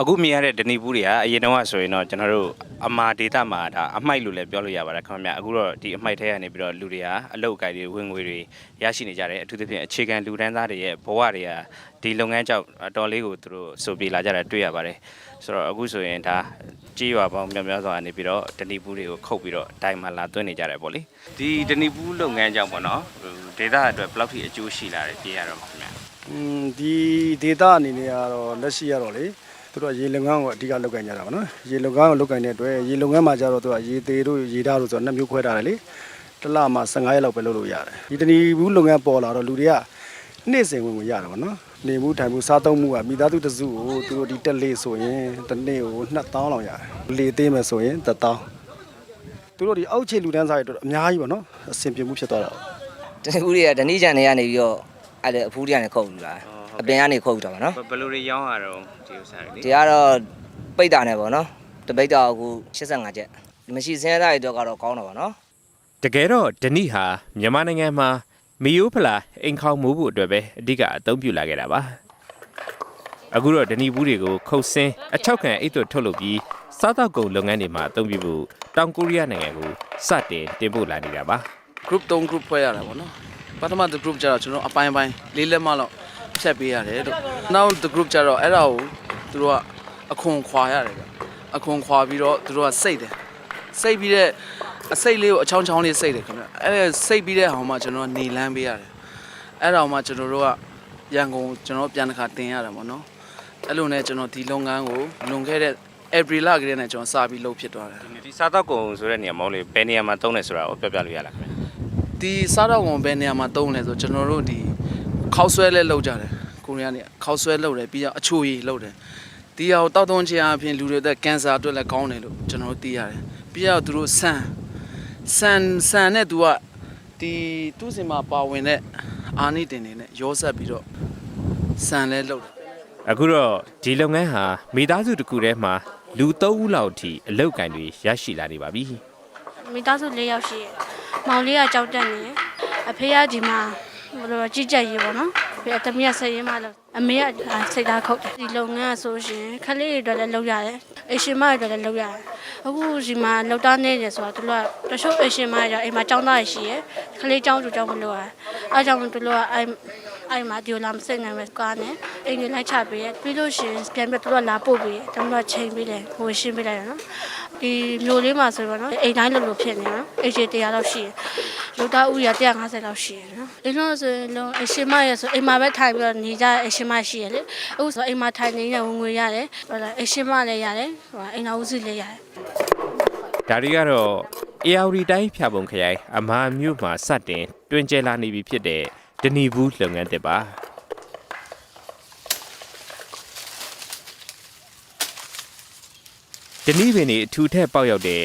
အခုမြင်ရတဲ့ဒနီဘူးတွေကအရင်တော့ဆိုရင်တော့ကျွန်တော်တို့အမာဒေတာမှာဒါအမိုက်လို့လည်းပြောလို့ရပါတယ်ခင်ဗျအခုတော့ဒီအမိုက်ထဲကနေပြီးတော့လူတွေကအလုတ်အကိုက်တွေဝင်ငွေတွေရရှိနေကြတယ်အထူးသဖြင့်အခြေခံလူတန်းသားတွေရဲ့ဘဝတွေကဒီလုပ်ငန်းကြောင့်အတော်လေးကိုသူတို့ဆိုပြေလာကြတာတွေ့ရပါတယ်ဆိုတော့အခုဆိုရင်ဒါကြေးရွာပေါင်းများများစွာနေပြီးတော့ဒနီဘူးတွေကိုခုတ်ပြီးတော့တိုင်မှာလာသွင်းနေကြတယ်ပေါ့လေဒီဒနီဘူးလုပ်ငန်းကြောင့်ပေါ့နော်ဒေတာအတွက်ဘယ်လောက်ထိအကျိုးရှိလာတယ်ပြေးရတော့မှာခင်ဗျอืมဒီဒေတာအနေနဲ့ကတော့လက်ရှိရတော့လေ သူတို့ကရေလုပ်ငန်းကိုအဓိကလုပ်ကင်ကြတာပါနော်ရေလုပ်ငန်းကိုလုပ်ကင်တဲ့အတွက်ရေလုပ်ငန်းမှာကျတော့သူကရေသေးတို့ရေဓာတ်တို့ဆိုတော့နှစ်မျိုးခွဲထားတယ်လေတစ်လမှာ15ရက်လောက်ပဲလုပ်လို့ရတယ်ဒီတဏီဘူးလုပ်ငန်းပေါ်လာတော့လူတွေကနေ့စဉ်ဝင်ဝင်ရတယ်ပါနော်နေမှုထိုင်မှုစားသုံးမှုကမိသားစုတစ်စုကိုသူတို့ဒီတက်လေးဆိုရင်တစ်နေ့ကို2000လောက်ရတယ်လေသေးမယ်ဆိုရင်1000သူတို့ဒီအောက်ခြေလူတန်းစားတွေတော့အများကြီးပါနော်အဆင်ပြေမှုဖြစ်သွားတာတနဦးတွေကဓနိချန်တွေကနေပြီးတော့အဲ့ဒါအဖူးတွေကနေခုတ်ယူလာ အပင်ကနေခုတ်ယူတာပါနော်ဘယ်လိုတွေရောင်းရတော့ဒီဥစ္စာတွေလေဒီကတော့ပိတ်တာနဲ့ပေါ့နော်တပိတ်တာအခု85ချက်မရှိစင်းရတဲ့အတွက်ကတော့ကောင်းတာပါနော်တကယ်တော့ဒနိဟာမြန်မာနိုင်ငံမှာမီယိုဖလာအိမ်ခေါင်မိုးဖို့အတွက်ပဲအဓိကအသုံးပြုလာခဲ့တာပါအခုတော့ဒနိဘူးတွေကိုခုတ်ဆင်းအချောက်ခံအိတ်သွတ်ထုတ်လုပ်ပြီးစားတောက်ကုန်လုပ်ငန်းတွေမှာအသုံးပြုဖို့တောင်ကိုရီးယားနိုင်ငံကိုစတင်တင်ပို့လာနေတာပါ group 3 group ဖွဲ့ရတာပေါ့နော်ပထမတစ် group ကျတော့ကျွန်တော်အပိုင်းပိုင်းလေးလက်မလောက် ဖြတ်ပေးရတယ်တို့နောက်တစ် group ကျတော့အဲ့ဒါကိုသူတို့ကအခွန်ခွာရတယ်ဗျအခွန်ခွာပြီးတော့သူတို့ကစိတ်တယ်စိတ်ပြီးတဲ့အစိတ်လေးကိုအချောင်းချောင်းလေးစိတ်တယ်ခင်ဗျအဲ့ဒါစိတ်ပြီးတဲ့အောင်မှကျွန်တော်ကနေလန်းပေးရတယ်အဲ့ဒါအောင်မှကျွန်တော်တို့ကရန်ကုန်ကျွန်တော်ပြန်တစ်ခါတင်ရတယ်ပေါ့နော်အဲ့လိုနဲ့ကျွန်တော်ဒီလုပ်ငန်းကိုလွန်ခဲ့တဲ့ April လကတည်းကနဲ့ကျွန်တော်စပြီးလုပ်ဖြစ်သွားတယ်ဒီစားတော့ကုန်ဆိုတဲ့နေရာမဟုတ်လေဘယ်နေရာမှာသုံးလဲဆိုတာကိုပြောပြလို့ရလားခင်ဗျဒီစားတော့ဝန်ဘယ်နေရာမှာတုံးလဲဆိုကျွန်တော်တို့ဒီ ခောက်ဆွဲလဲလောက်ကြတယ်ကိုရီးယားနေခောက်ဆွဲလောက်တယ်ပြီးတော့အချိုရည်လောက်တယ်ဒီဟာကိုတောက်သွင်းခြင်းအပြင်လူတွေတဲ့ကင်ဆာအတွက်လည်းကောင်းတယ်လို့ကျွန်တော်တို့သိရတယ်ပြီးတော့သူတို့ဆန်ဆန်ဆန်နဲ့သူကဒီသူ့စင်မှာပါဝင်တဲ့အာနိတင်တွေနဲ့ရောဆက်ပြီးတော့ဆန်လဲလောက်တယ်အခုတော့ဒီလုပ်ငန်းဟာမိသားစုတစ်ခုတည်းမှာလူ၃ဦးလောက်အထိအလုပ်ကင်တွေရရှိလာနေပါပြီမိသားစု၄ယောက်ရှိရယ်မောင်လေးကကြောက်တက်နေတယ်အဖေကဒီမှာ ဘယ်လိုကြည့်ကြက်ရေးပေါ့နော်ပြီးအသမီးကဆက်ရင်မှလို့အမေကစိတ်သားခုတ်တယ်ဒီလုပ်ငန်းကဆိုရှင်ခလေးတွေအတွက်လည်းလုပ်ရတယ်အရှင်မတွေအတွက်လည်းလုပ်ရတယ်အခုဒီမှာလောက်တာနေတယ်ဆိုတော့သူတို့ကတချို့အရှင်မတွေကြောင့်အိမ်မှာကြောင်းသားရှိရယ်ခလေးကြောင်းသူကြောင်းမလို့ရတယ်အဲကြောင့်သူတို့ကအဲ အဲ့မှာဒီလိုလာမစိတ်နိုင်မဲ့ကားနဲ့အိမ်တွေလိုက်ချပေးရပြီးလို့ရှိရင်ပြန်ပြီးသူတို့ကလာပို့ပေးတယ်သူတို့ကချိန်ပေးတယ်ဟိုရှင်းပေးလိုက်တယ်နော်ဒီမျိုးလေးမှာဆိုတော့နော်အိမ်တိုင်းလိုလိုဖြစ်နေနော်အိမ်ကြီး100လောက်ရှိတယ်လူသားဦးရ150လောက်ရှိတယ်နော်အင်းလို့ဆိုရင်လုံးအရှင်မရဆိုအိမ်မှာပဲထိုင်ပြီးတော့နေကြတဲ့အရှင်မရှိရလေအခုဆိုအိမ်မှာထိုင်နေတဲ့ဝင်ငွေရတယ်ဟိုလားအရှင်မလည်းရတယ်ဟိုအိမ်တော်ဦးစီလည်းရတယ်ဒါတွေကတော့ AR တိုင်းဖြာပုံခရိုင်အမာမြို့မှာစတင်တွင်ကျဲလာနေပြီဖြစ်တဲ့ ဒနီဘူးလုပ်ငန်းတစ်ပါဒနီပင်ဒီအထူထက်ပေါက်ရောက်တဲ့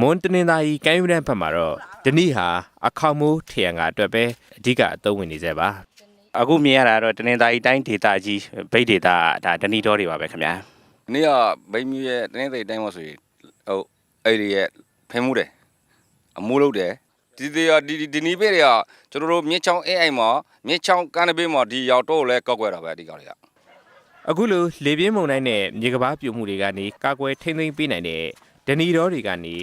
မွန်တနင်္သာရီကမ်းရိုးတန်းဘက်မှာတော့ဒနီဟာအခေါင်မိုးထရံကအတွက်ပဲအဓိကအသုံးဝင်နေစေပါအခုမြင်ရတာကတော့တနင်္သာရီတိုင်းဒေသကြီးဗိတ်ဒေသဒါဒနီတော်တွေပါပဲခင်ဗျာ။နေ့ကဘိန်းမြူရဲ့တင်းသိတိုင်းမှာဆိုရင်ဟိုအဲ့ဒီရဲ့ဖဲမှုတယ်အမိုးလုပ်တယ် ဒီဒီဒီဒီဒီနီးပေးတွေကကျွန်တော်တို့မြစ်ချောင်း AI မှာမြစ်ချောင်းကန်းနဘေးမှာဒီရောက်တော့လဲကောက်ွယ်တာပဲအဒီကောင်တွေကအခုလိုလေပြင်းမုန်တိုင်းနဲ့မြေကမ်းပါပြိုမှုတွေကနေကာကွယ်ထိန်းသိမ်းပေးနိုင်တဲ့ဒနီတော်တွေကနေ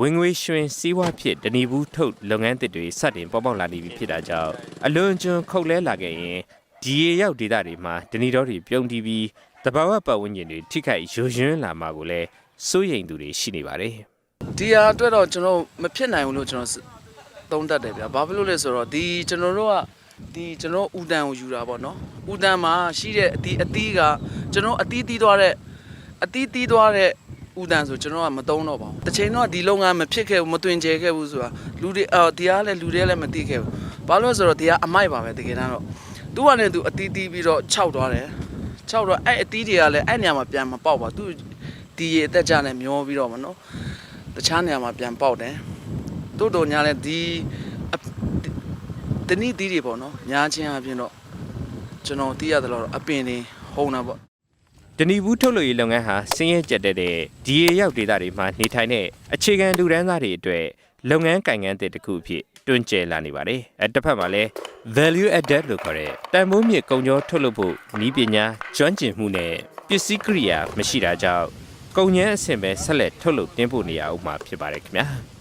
ဝင်ငွေရွှင်စည်းဝါးဖြစ်ဒနီဘူးထုတ်လုပ်ငန်းသစ်တွေစတင်ပေါ်ပေါက်လာနေပြီဖြစ်တာကြောင့်အလွန်ကျွံခုတ်လဲလာခဲ့ရင်ဒီရေရောက်ဒေသတွေမှာဒနီတော်တွေပြုံးတီးပြီးတဘာဝပတ်ဝန်းကျင်တွေထိခိုက်ယိုယွင်းလာမှာကိုလည်းစိုးရိမ်သူတွေရှိနေပါတယ်ဒီဟာအတွက်တော့ကျွန်တော်မဖြစ်နိုင်ဘူးလို့ကျွန်တော် သုံးတတ်တယ်ဗျာဘာဖြစ်လို့လဲဆိုတော့ဒီကျွန်တော်တို့ကဒီကျွန်တော်ဥတန်ကိုယူတာပေါ့နော်ဥတန်မှာရှိတဲ့အတီးအတီးကကျွန်တော်အတီးတီးသွားတဲ့အတီးတီးသွားတဲ့ဥတန်ဆိုကျွန်တော်ကမသုံးတော့ပါဘူးတစ်ချိန်တော့ဒီလုပ်ငန်းမဖြစ်ခဲ့ဘူးမတွင်ကျဲခဲ့ဘူးဆိုတာလူတွေအော်ဒီကလည်းလူတွေလည်းမသိခဲ့ဘူးဘာလို့လဲဆိုတော့ဒီကအမိုက်ပါပဲတကယ်တမ်းတော့သူကလည်းသူအတီးတီးပြီးတော့ခြောက်သွားတယ်ခြောက်တော့အဲ့အတီးတွေကလည်းအဲ့နေရာမှာပြန်မပေါက်ပါသူဒီရေအသက်ကြနဲ့မျောပြီးတော့မနော်တခြားနေရာမှာပြန်ပေါက်တယ် တို့တို့ညာလဲဒီအတနည်းသီးတွေပေါ့နော်ညာချင်းအပြင်တော့ကျွန်တော်သိရတယ်လို့တော့အပင်တွေဟုံတာပေါ့ဒနီဘူးထုတ်လုပ်ရေးလုပ်ငန်းဟာဆင်းရဲကြက်တဲ့တဲ့ဒီရေရောက်ဒေသတွေမှာနေထိုင်တဲ့အခြေခံလူဒန်းသားတွေအတွက်လုပ်ငန်းကင်ငန်းတစ်တစ်ခုအဖြစ်တွင်ကျယ်လာနေပါတယ်အဲတစ်ဖက်မှာလည်း value added လို့ခေါ်တဲ့တန်ဖိုးမြင့်ကုန်ကျော်ထုတ်လုပ်ဖို့ဤပညာကျွမ်းကျင်မှုနဲ့ပစ္စည်းကိရိယာမရှိတာကြောင့်ကုန်ညမ်းအဆင့်ပဲဆက်လက်ထုတ်လုပ်တင်ပို့နေရအောင်မှာဖြစ်ပါတယ်ခင်ဗျာ။